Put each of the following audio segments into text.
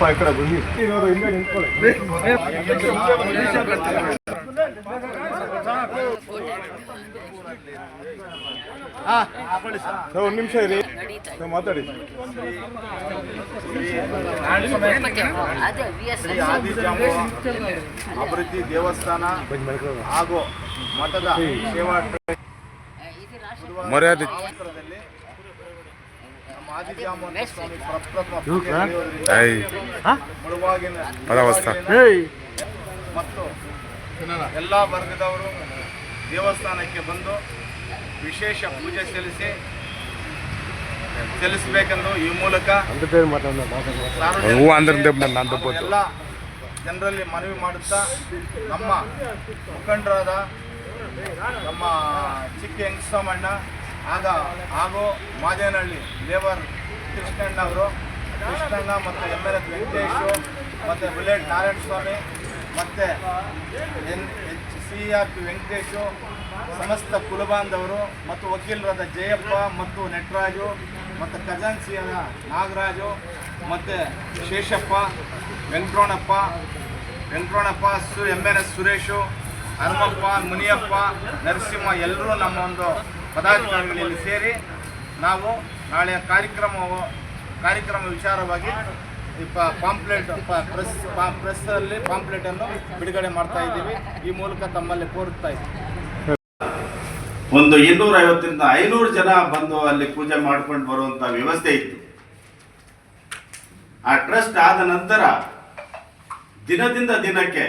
ಸ್ವಲ್ಪ ಈ ಕಡೆ ಬನ್ನಿ ಇರೋರು ಹಿಂದೆ ನಿಂತ್ಕೊಳ್ಳಿ. ಸರ್, ಒಂದ್ ನಿಮಿಷ ಇರಿ. ಸರ್, ಮಾತಾಡಿ. ಅಭಿವೃದ್ಧಿ ದೇವಸ್ಥಾನ ಹಾಗೂ ಮಠದ ಸೇವಾ ಮರ್ಯಾದೆ ಭಾವಂತರದಲ್ಲಿ ನಮ್ಮ ಆದಿಜಾಂಬವ ಸ್ವಾಮಿ ಪ್ರಪ್ರಥಮ ಪೂಜೆ ನಡೆಯುವುದರಿಂದ ಐ ಮುಳುವಾಗಿನ ಪರಾವಸ್ಥ. ಮತ್ತು ಎಲ್ಲ ವರ್ಗದವರು ದೇವಸ್ಥಾನಕ್ಕೆ ಬಂದು ವಿಶೇಷ ಪೂಜೆ ಸಲ್ಲಿಸಿ ಸಲ್ಲಿಸಬೇಕೆಂದು ಈ ಮೂಲಕ ಎಲ್ಲ ಜನರಲ್ಲಿ ಮನವಿ ಮಾಡುತ್ತಾ ನಮ್ಮ ಮುಖಂಡರಾದ ನಮ್ಮ ಚಿಕ್ಕ ಹೆಂಗಸಮಣ್ಣ ಆಗ ಹಾಗೂ ಮಾದೇನಹಳ್ಳಿ ಲೇಬರ್ ಕೃಷ್ಣಣ್ಣ ಅವರು, ಕೃಷ್ಣಣ್ಣ ಮತ್ತು ಎಂ ಎಲ್ ಎಸ್ ವೆಂಕಟೇಶು ಮತ್ತು ಬುಲೆಟ್ ನಾರಾಯಣ ಸ್ವಾಮಿ ಮತ್ತು N H C R P Venkatesh, ಸಮಸ್ತ ಕುಲಬಾಂಧವರು ಮತ್ತು ವಕೀಲರಾದ ಜಯಪ್ಪ ಮತ್ತು ನಟರಾಜು ಮತ್ತು ಖಜಾನ್ಸಿಯಾದ ನಾಗರಾಜು ಮತ್ತು ಶೇಷಪ್ಪ, ವೆಂಕಟರಮಣಪ್ಪ ವೆಂಕಟರಮಣಪ್ಪ, ಸು M N S Suresh, Hanumappa, Muniyappa, Narasimha ಎಲ್ಲರೂ ನಮ್ಮ ಒಂದು ಪದಾಧಿಕಾರಿಗಳಲ್ಲಿ ಸೇರಿ ನಾವು ನಾಳೆಯ ಕಾರ್ಯಕ್ರಮ ಕಾರ್ಯಕ್ರಮ ವಿಚಾರವಾಗಿ ಪಾಂಪ್ಲೆಟ್ ಪ್ರೆಸ್ ಪ್ರೆಸ್ಸಲ್ಲಿ ಪಾಂಪ್ಲೆಟನ್ನು ಬಿಡುಗಡೆ ಮಾಡ್ತಾ ಇದ್ದೀವಿ. ಈ ಮೂಲಕ ತಮ್ಮಲ್ಲಿ ಕೋರುತ್ತಾ ಒಂದು ಇನ್ನೂರ ಐವತ್ತರಿಂದ ಐನೂರು ಜನ ಬಂದು ಅಲ್ಲಿ ಪೂಜೆ ಮಾಡ್ಕೊಂಡು ಬರುವಂತ ವ್ಯವಸ್ಥೆ ಇತ್ತು. ಆ ಟ್ರಸ್ಟ್ ಆದ ನಂತರ ದಿನದಿಂದ ದಿನಕ್ಕೆ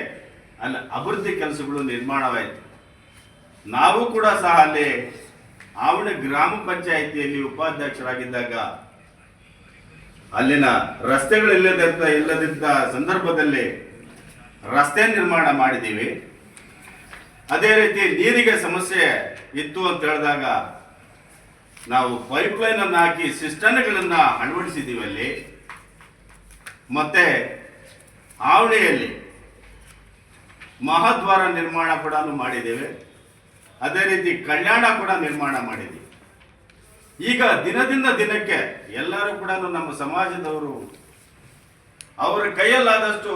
ಅಲ್ಲಿ ಅಭಿವೃದ್ಧಿ ಕೆಲಸಗಳು ನಿರ್ಮಾಣವಾಯಿತು. ನಾವು ಕೂಡ ಸಹ ಅಲ್ಲಿ ಆವಣೆ ಗ್ರಾಮ ಪಂಚಾಯಿತಿಯಲ್ಲಿ ಉಪಾಧ್ಯಕ್ಷರಾಗಿದ್ದಾಗ ಅಲ್ಲಿನ ರಸ್ತೆಗಳು ಇಲ್ಲದಂತ ಇಲ್ಲದಿದ್ದ ಸಂದರ್ಭದಲ್ಲಿ ರಸ್ತೆ ನಿರ್ಮಾಣ ಮಾಡಿದ್ದೀವಿ. ಅದೇ ರೀತಿ ನೀರಿಗೆ ಸಮಸ್ಯೆ ಇತ್ತು ಅಂತ ಹೇಳಿದಾಗ ನಾವು ಪೈಪ್ ಲೈನ್ ಅನ್ನು ಹಾಕಿ ಸಿಸ್ಟಮ್ಗಳನ್ನ ಅಳವಡಿಸಿದ್ದೀವಿ ಅಲ್ಲಿ. ಮತ್ತೆ ಆವಳಿಯಲ್ಲಿ ಮಹಾದ್ವಾರ ನಿರ್ಮಾಣ ಕೂಡ ಮಾಡಿದ್ದೇವೆ. ಅದೇ ರೀತಿ ಕಲ್ಯಾಣ ಕೂಡ ನಿರ್ಮಾಣ ಮಾಡಿದ್ವಿ. ಈಗ ದಿನದಿಂದ ದಿನಕ್ಕೆ ಎಲ್ಲರೂ ಕೂಡ ನಮ್ಮ ಸಮಾಜದವರು ಅವರ ಕೈಯಲ್ಲಾದಷ್ಟು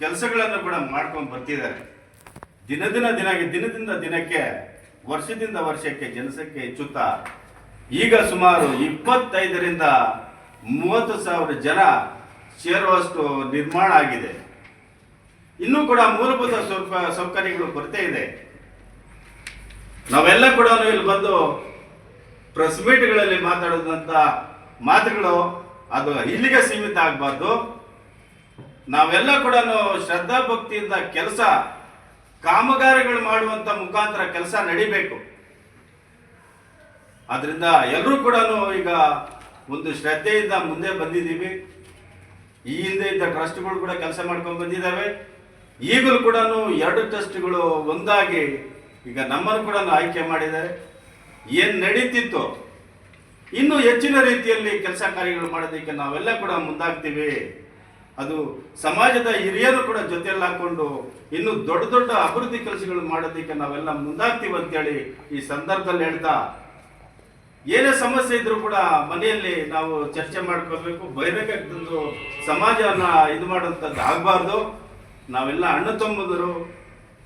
ಕೆಲಸಗಳನ್ನು ಕೂಡ ಮಾಡ್ಕೊಂಡು ಬರ್ತಿದ್ದಾರೆ. ದಿನ ದಿನ ದಿನ ದಿನದಿಂದ ದಿನಕ್ಕೆ, ವರ್ಷದಿಂದ ವರ್ಷಕ್ಕೆ ಜನಸಂಖ್ಯೆ ಹೆಚ್ಚುತ್ತಾ, ಈಗ ಸುಮಾರು ಇಪ್ಪತ್ತೈದರಿಂದ ಮೂವತ್ತು ಸಾವಿರ ಜನ ಸೇರುವಷ್ಟು ನಿರ್ಮಾಣ ಆಗಿದೆ. ಇನ್ನೂ ಕೂಡ ಮೂಲಭೂತ ಸೌಕರ್ಯಗಳು ಕೊರತೆ ಇದೆ. ನಾವೆಲ್ಲ ಕೂಡ ಇಲ್ಲಿ ಬಂದು ಪ್ರೆಸ್ ಮೀಟ್ಗಳಲ್ಲಿ ಮಾತಾಡೋದಂತ ಮಾತುಗಳು ಅದು ಇಲ್ಲಿಗೆ ಸೀಮಿತ ಆಗಬಾರ್ದು. ನಾವೆಲ್ಲ ಕೂಡ ಶ್ರದ್ಧಾ ಭಕ್ತಿಯಿಂದ ಕೆಲಸ, ಕಾಮಗಾರಿಗಳು ಮಾಡುವಂತ ಮುಖಾಂತರ ಕೆಲಸ ನಡಿಬೇಕು. ಅದರಿಂದ ಎಲ್ಲರೂ ಕೂಡ ಈಗ ಒಂದು ಶ್ರದ್ಧೆಯಿಂದ ಮುಂದೆ ಬಂದಿದ್ದೀವಿ. ಈ ಹಿಂದೆ ಇದ್ದ ಟ್ರಸ್ಟ್ಗಳು ಕೂಡ ಕೆಲಸ ಮಾಡ್ಕೊಂಡು ಬಂದಿದ್ದಾವೆ. ಈಗಲೂ ಕೂಡ ಎರಡು ಟ್ರಸ್ಟ್ಗಳು ಒಂದಾಗಿ ಈಗ ನಮ್ಮನ್ನು ಕೂಡ ಆಯ್ಕೆ ಮಾಡಿದ್ದಾರೆ. ಏನು ನಡೀತಿತ್ತು, ಇನ್ನು ಹೆಚ್ಚಿನ ರೀತಿಯಲ್ಲಿ ಕೆಲಸ ಕಾರ್ಯಗಳು ಮಾಡೋದಕ್ಕೆ ನಾವೆಲ್ಲ ಕೂಡ ಮುಂದಾಗ್ತೀವಿ. ಅದು ಸಮಾಜದ ಹಿರಿಯರು ಕೂಡ ಜೊತೆಯಲ್ಲಿ ಹಾಕೊಂಡು ಇನ್ನು ದೊಡ್ಡ ದೊಡ್ಡ ಅಭಿವೃದ್ಧಿ ಕೆಲಸಗಳು ಮಾಡೋದಕ್ಕೆ ನಾವೆಲ್ಲ ಮುಂದಾಗ್ತೀವಿ ಅಂತೇಳಿ ಈ ಸಂದರ್ಭದಲ್ಲಿ ಹೇಳ್ತಾ, ಏನೇ ಸಮಸ್ಯೆ ಇದ್ರೂ ಕೂಡ ಮನೆಯಲ್ಲಿ ನಾವು ಚರ್ಚೆ ಮಾಡ್ಕೋಬೇಕು ಬಹಿರಂಗದ್ದು ಸಮಾಜವನ್ನು ಇದು ಮಾಡುವಂಥದ್ದು ಆಗಬಾರ್ದು. ನಾವೆಲ್ಲ ಅಣ್ಣ ತಮ್ಮದರು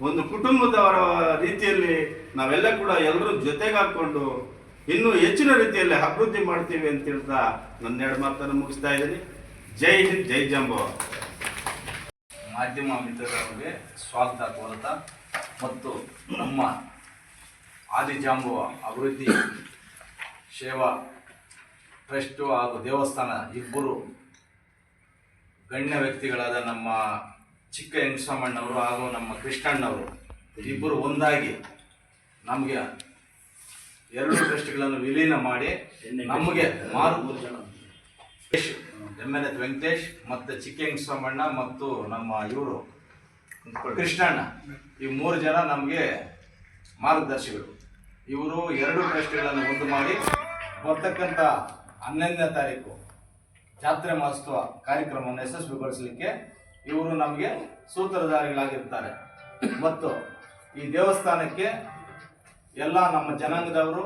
ಒಂದು ಕುಟುಂಬದವರ ರೀತಿಯಲ್ಲಿ ನಾವೆಲ್ಲ ಕೂಡ ಎಲ್ಲರೂ ಜೊತೆಗೆ ಹಾಕೊಂಡು ಇನ್ನೂ ಹೆಚ್ಚಿನ ರೀತಿಯಲ್ಲಿ ಅಭಿವೃದ್ಧಿ ಮಾಡ್ತೀವಿ ಅಂತ ಹೇಳ್ತಾ ನನ್ನ ಎರಡು ಮಾತನ್ನು ಮುಗಿಸ್ತಾ ಇದ್ದೀನಿ. ಜೈ ಹಿಂದ್, ಜೈ ಜಂಬೋ. ಮಾಧ್ಯಮ ಮಿತ್ರರಿಗೆ ಸ್ವಾಗತ ಕೋರುತ್ತಾ ಮತ್ತು ನಮ್ಮ ಆದಿಜಾಂಬುವ ಅಭಿವೃದ್ಧಿ ಸೇವಾ ಟ್ರಸ್ಟು ಹಾಗೂ ದೇವಸ್ಥಾನ ಇಬ್ಬರು ಗಣ್ಯ ವ್ಯಕ್ತಿಗಳಾದ ನಮ್ಮ ಚಿಕ್ಕ ಹೆಂಗಸಮ್ಮಣ್ಣವರು ಹಾಗೂ ನಮ್ಮ ಕೃಷ್ಣಣ್ಣವರು ಇಬ್ಬರು ಒಂದಾಗಿ ನಮಗೆ ಎರಡು ಟ್ರಸ್ಟ್ಗಳನ್ನು ವಿಲೀನ ಮಾಡಿ ನಮಗೆ ಮಾರು ಜನ ಎಂ ಎನ್ ಎಸ್ ವೆಂಕಟೇಶ್ ಮತ್ತು ಚಿಕ್ಕ ಚಿಕ್ಕಂಗಸ್ವಾಮಣ್ಣ ಮತ್ತು ನಮ್ಮ ಇವರು ಕೃಷ್ಣಣ್ಣ. ಈ ಮೂರು ಜನ ನಮಗೆ ಮಾರ್ಗದರ್ಶಿಗಳು. ಇವರು ಎರಡು ಟ್ರಸ್ಟ್ಗಳನ್ನು ಒಂದು ಮಾಡಿ ಬರ್ತಕ್ಕಂಥ ಹನ್ನೊಂದನೇ ತಾರೀಕು ಜಾತ್ರೆ ಮಹೋತ್ಸವ ಕಾರ್ಯಕ್ರಮವನ್ನು ಯಶಸ್ವಿಗೊಳಿಸಲಿಕ್ಕೆ ಇವರು ನಮಗೆ ಸೂತ್ರಧಾರಿಗಳಾಗಿರ್ತಾರೆ. ಮತ್ತು ಈ ದೇವಸ್ಥಾನಕ್ಕೆ ಎಲ್ಲ ನಮ್ಮ ಜನಾಂಗದವರು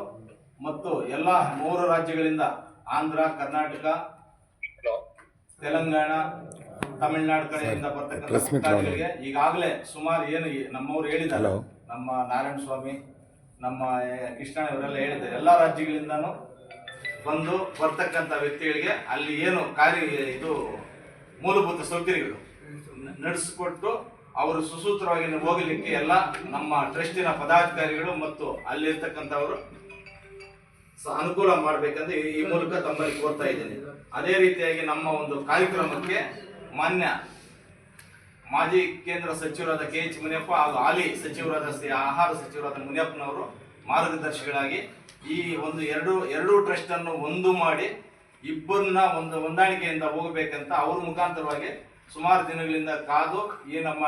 ಮತ್ತು ಎಲ್ಲ ಮೂರು ರಾಜ್ಯಗಳಿಂದ ಆಂಧ್ರ ಕರ್ನಾಟಕ ತೆಲಂಗಾಣ ತಮಿಳುನಾಡು ಕಡೆಯಿಂದ ಬರ್ತಕ್ಕಂಥಗಳಿಗೆ ಭಕ್ತಾದಿಗಳಿಗೆ ಈಗಾಗಲೇ ಸುಮಾರು ಏನು ನಮ್ಮವರು ಹೇಳಿದ್ದಾರೆ. ನಮ್ಮ ನಾರಾಯಣ ಸ್ವಾಮಿ ನಮ್ಮ ಕೃಷ್ಣ ಇವರೆಲ್ಲ ಹೇಳಿದ್ದಾರೆ. ಎಲ್ಲ ರಾಜ್ಯಗಳಿಂದನೂ ಬಂದು ಬರ್ತಕ್ಕಂಥ ವ್ಯಕ್ತಿಗಳಿಗೆ ಅಲ್ಲಿ ಏನು ಕಾರ್ಯ ಇದು ಮೂಲಭೂತ ಸೌಕರ್ಯಗಳು. ನಡೆಸಿಕೊಟ್ಟು ಅವರು ಸುಸೂತ್ರವಾಗಿ ಹೋಗಲಿಕ್ಕೆ ಎಲ್ಲ ನಮ್ಮ ಟ್ರಸ್ಟಿನ ಪದಾಧಿಕಾರಿಗಳು ಮತ್ತು ಅಲ್ಲಿರ್ತಕ್ಕಂಥವರು ಅನುಕೂಲ ಮಾಡಬೇಕಂತ ಈ- ಈ ಮೂಲಕ ತಮ್ಮಲ್ಲಿ ಕೋರ್ತಾ ಇದ್ದೀನಿ. ಅದೇ ರೀತಿಯಾಗಿ ನಮ್ಮ ಒಂದು ಕಾರ್ಯಕ್ರಮಕ್ಕೆ ಮಾನ್ಯ ಮಾಜಿ ಕೇಂದ್ರ ಸಚಿವರಾದ ಕೆ ಎಚ್ ಮುನಿಯಪ್ಪ ಹಾಗೂ ಹಾಲಿ ಸಚಿವರಾದ ಶ್ರೀ ಆಹಾರ ಸಚಿವರಾದ ಮುನಿಯಪ್ಪನವರು ಮಾರ್ಗದರ್ಶಿಗಳಾಗಿ ಈ ಒಂದು ಎರಡು ಎರಡೂ ಟ್ರಸ್ಟ್ ಅನ್ನು ಒಂದು ಮಾಡಿ ಇಬ್ಬರನ್ನ ಒಂದು ಹೊಂದಾಣಿಕೆಯಿಂದ ಹೋಗಬೇಕಂತ ಅವ್ರ ಮುಖಾಂತರವಾಗಿ ಸುಮಾರು ದಿನಗಳಿಂದ ಕಾದು ಈ ನಮ್ಮ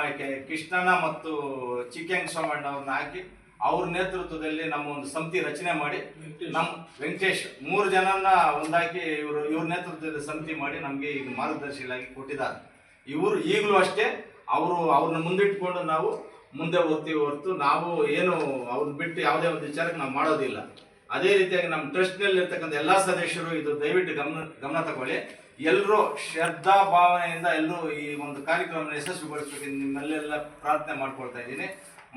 ಕೃಷ್ಣನ ಮತ್ತು ಚಿಕ್ಕೆಂಗ್ ಸ್ವಾಮಣ್ಣ ಅವ್ರನ್ನ ಹಾಕಿ ಅವ್ರ ನೇತೃತ್ವದಲ್ಲಿ ನಮ್ಮ ಒಂದು ಸಮಿತಿ ರಚನೆ ಮಾಡಿ ನಮ್ ವೆಂಕಟೇಶ್ ಮೂರು ಜನನ್ನ ಒಂದಾಕಿ ಇವರು ಇವ್ರ ನೇತೃತ್ವದಲ್ಲಿ ಸಮಿತಿ ಮಾಡಿ ನಮಗೆ ಈಗ ಮಾರ್ಗದರ್ಶಿಗಳಾಗಿ ಕೊಟ್ಟಿದ್ದಾರೆ. ಇವರು ಈಗಲೂ ಅಷ್ಟೇ ಅವರು ಅವ್ರನ್ನ ಮುಂದಿಟ್ಕೊಂಡು ನಾವು ಮುಂದೆ ಹೋಗ್ತೀವಿ ಹೊರತು ನಾವು ಏನು ಅವ್ರನ್ನ ಬಿಟ್ಟು ಯಾವುದೇ ಒಂದು ವಿಚಾರಕ್ಕೆ ನಾವು ಮಾಡೋದಿಲ್ಲ. ಅದೇ ರೀತಿಯಾಗಿ ನಮ್ಮ ಟ್ರಸ್ಟ್ನಲ್ಲಿ ಎಲ್ಲ ಎಲ್ಲಾ ಸದಸ್ಯರು ಇದು ದಯವಿಟ್ಟು ಗಮನ ಗಮನ ತಗೊಳ್ಳಿ. ಎಲ್ಲರೂ ಶ್ರದ್ಧಾ ಭಾವನೆಯಿಂದ ಎಲ್ಲರೂ ಈ ಒಂದು ಕಾರ್ಯಕ್ರಮವನ್ನು ಯಶಸ್ವಿಗೊಳಿಸಬೇಕು ನಿಮ್ಮಲ್ಲೆಲ್ಲ ಪ್ರಾರ್ಥನೆ ಮಾಡ್ಕೊಳ್ತಾ ಇದ್ದೀನಿ.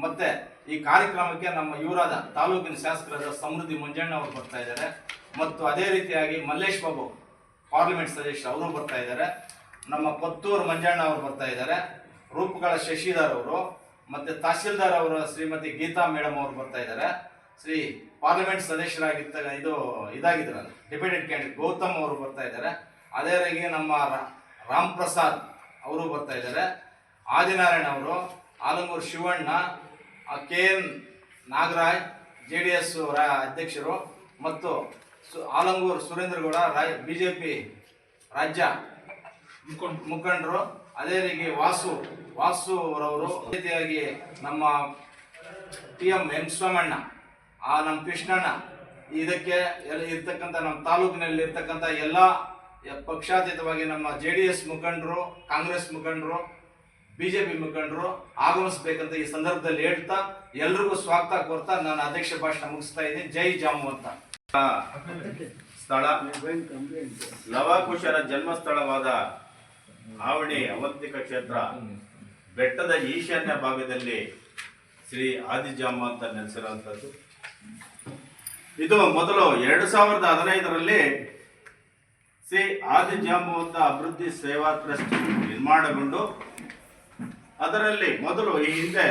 ಮತ್ತೆ ಈ ಕಾರ್ಯಕ್ರಮಕ್ಕೆ ನಮ್ಮ ಇವರಾದ ತಾಲೂಕಿನ ಶಾಸಕರಾದ ಸಮೃದ್ಧಿ ಮಂಜಣ್ಣ ಅವರು ಬರ್ತಾ ಇದ್ದಾರೆ. ಮತ್ತು ಅದೇ ರೀತಿಯಾಗಿ ಮಲ್ಲೇಶ್ ಬಾಬು ಪಾರ್ಲಿಮೆಂಟ್ ಸದಸ್ಯ ಅವರು ಬರ್ತಾ ಇದ್ದಾರೆ. ನಮ್ಮ ಕೊತ್ತೂರು ಮಂಜಣ್ಣ ಅವರು ಬರ್ತಾ ಇದ್ದಾರೆ. ರೂಪಗಳ ಶಶಿಧರ್ ಅವರು ಮತ್ತೆ ತಹಶೀಲ್ದಾರ್ ಅವರು ಶ್ರೀಮತಿ ಗೀತಾ ಮೇಡಮ್ ಅವರು ಬರ್ತಾ ಇದ್ದಾರೆ. ಶ್ರೀ ಪಾರ್ಲಿಮೆಂಟ್ ಸದಸ್ಯರಾಗಿದ್ದ ಇದು ಇದಾಗಿದ್ರಲ್ಲ ಡಿಪೆಂಡೆಂಟ್ ಕ್ಯಾಂಡಿಡೇಟ್ ಗೌತಮ್ ಅವರು ಬರ್ತಾ ಇದ್ದಾರೆ. ಅದೇ ರೀತಿ ನಮ್ಮ ರಾಮ್ ಪ್ರಸಾದ್ ಅವರು ಬರ್ತಾ ಇದ್ದಾರೆ. ಆದಿನಾರಾಯಣ ಅವರು Alangur Shivanna K N Nagaraj J D S ಅಧ್ಯಕ್ಷರು ಮತ್ತು ಸು- ಆಲಂಗೂರು ಸುರೇಂದ್ರಗೌಡ, ರಾಯ್ ಪಿ ರಾಜ್ಯ ಮುಖಂಡರು. ಅದೇ ರೀತಿ ವಾಸು ವಾಸು ಅವರವರು ರೀತಿಯಾಗಿ ನಮ್ಮ ಟಿ ಎಂ ಸೋಮಣ್ಣ ಆ, ನಮ್ಮ ಕೃಷ್ಣಣ್ಣ, ಇದಕ್ಕೆ ಎಲ್ಲ ಇರ್ತಕ್ಕಂಥ ನಮ್ಮ ತಾಲೂಕಿನಲ್ಲಿರ್ತಕ್ಕಂಥ ಎಲ್ಲ ಪಕ್ಷಾತೀತವಾಗಿ ನಮ್ಮ ಜೆ ಡಿ ಎಸ್ ಮುಖಂಡರು, ಕಾಂಗ್ರೆಸ್ ಮುಖಂಡರು ಬಿಜೆಪಿ ಮುಖಂಡರು ಆಗಮಿಸ್ಬೇಕಂತ ಈ ಸಂದರ್ಭದಲ್ಲಿ ಹೇಳ್ತಾ ಎಲ್ರಿಗೂ ಸ್ವಾಗತ ಕೊಡ್ತಾ ನಾನು ಅಧ್ಯಕ್ಷ ಭಾಷಣ ಮುಗಿಸ್ತಾ ಇದ್ದೀನಿ. ಜೈ ಜಾಮು ಅಂತ. ಸ್ಥಳ. ಲವಾಕುಶರ ಜನ್ಮಸ್ಥಳವಾದ ಆವಣಿ ಅವಂತಿಕ ಕ್ಷೇತ್ರ, ಬೆಟ್ಟದ ಈಶಾನ್ಯ ಭಾಗದಲ್ಲಿ ಶ್ರೀ ಆದಿಜಾಮ ಅಂತ ನೆಲೆಸಿರುವಂಥದ್ದು. ಇದು ಮೊದಲು ಎರಡು ಸಾವಿರದ ಹದಿನೈದರಲ್ಲಿ ಶ್ರೀ ಆದಿಜಾಂಬವಂತ ಅಭಿವೃದ್ಧಿ ಸೇವಾ ಟ್ರಸ್ಟ್ ನಿರ್ಮಾಣಗೊಂಡು ಅದರಲ್ಲಿ ಮೊದಲು ಈ ಹಿಂದೆ